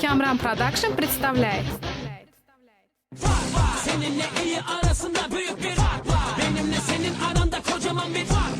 Камран Продакшн представляет. Seninle iyi arasında büyük bir fark var Benimle senin aranda kocaman bir fark var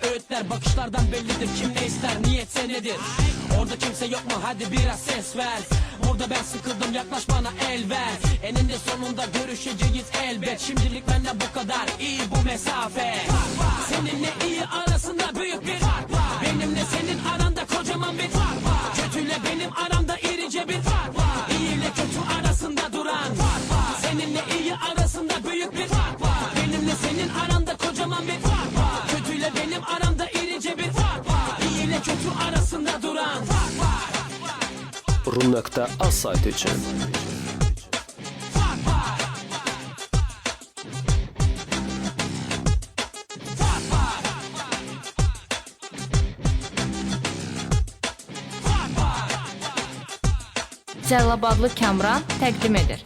öğütler Bakışlardan bellidir kim ne ister niyetse nedir? Orada kimse yok mu? Hadi biraz ses ver. Orada ben sıkıldım yaklaş bana el ver. Eninde sonunda görüşeceğiz elbet. Şimdilik benden bu kadar. İyi bu mesafe. Seninle iyi Var Fark var Cəlilabadlı Kamran təqdim edir.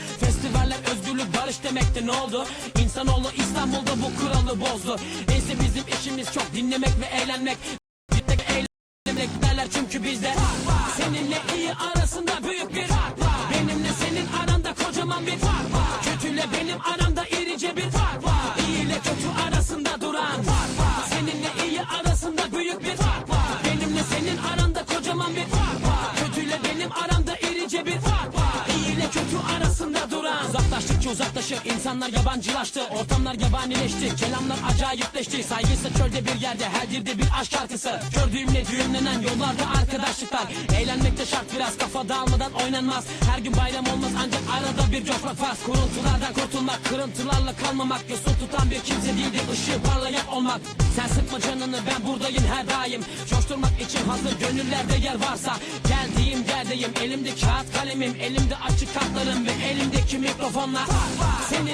Festivaller özgürlük barış demekti ne oldu? İnsanoğlu İstanbul'da bu kuralı bozdu. Neyse bizim işimiz çok dinlemek ve eğlenmek. Gitmek eğlenmek derler çünkü bizde. Seninle iyi arasında büyük bir fark var. Benimle senin aranda kocaman bir fark var. Kötüyle benim aramda irice bir fark var. İyi ile kötü arasında duran insanlar yabancılaştı Ortamlar yabanileşti kelamlar acayipleşti. Saygısı çölde bir yerde her dilde bir aşk şarkısı. Kör düğümle düğümlenen yollarda arkadaşlıklar. Eğlenmek de şart biraz kafa dağılmadan oynanmaz. Her gün bayram olmaz ancak arada bir coşmak farz. Kuruntulardan kurtulmak kırıntılarla kalmamak. Yosun tutan bir kimse değildi ışığı parlayan olmak. Sen sıkma canını ben buradayım her daim. Coşturmak için hazır gönüllerde yer varsa. Geldiğim yerdeyim elimde kağıt kalemim Elimde açık kartlarım ve elimdeki mikrofonlar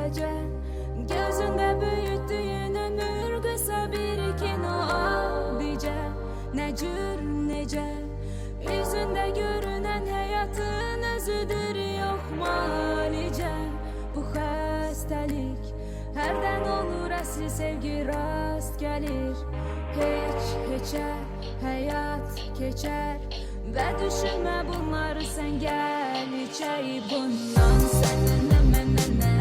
sadece Gözünde büyüttüğün ömür kısa biriken o adice Ne cür nece Yüzünde görünen hayatın özüdür yok malice. Bu hastalık Herden olur asli sevgi rast gelir. Hiç hiçe hayat geçer Ve düşünme bunları sen gel içeri bundan. Seninle ne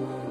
Lord.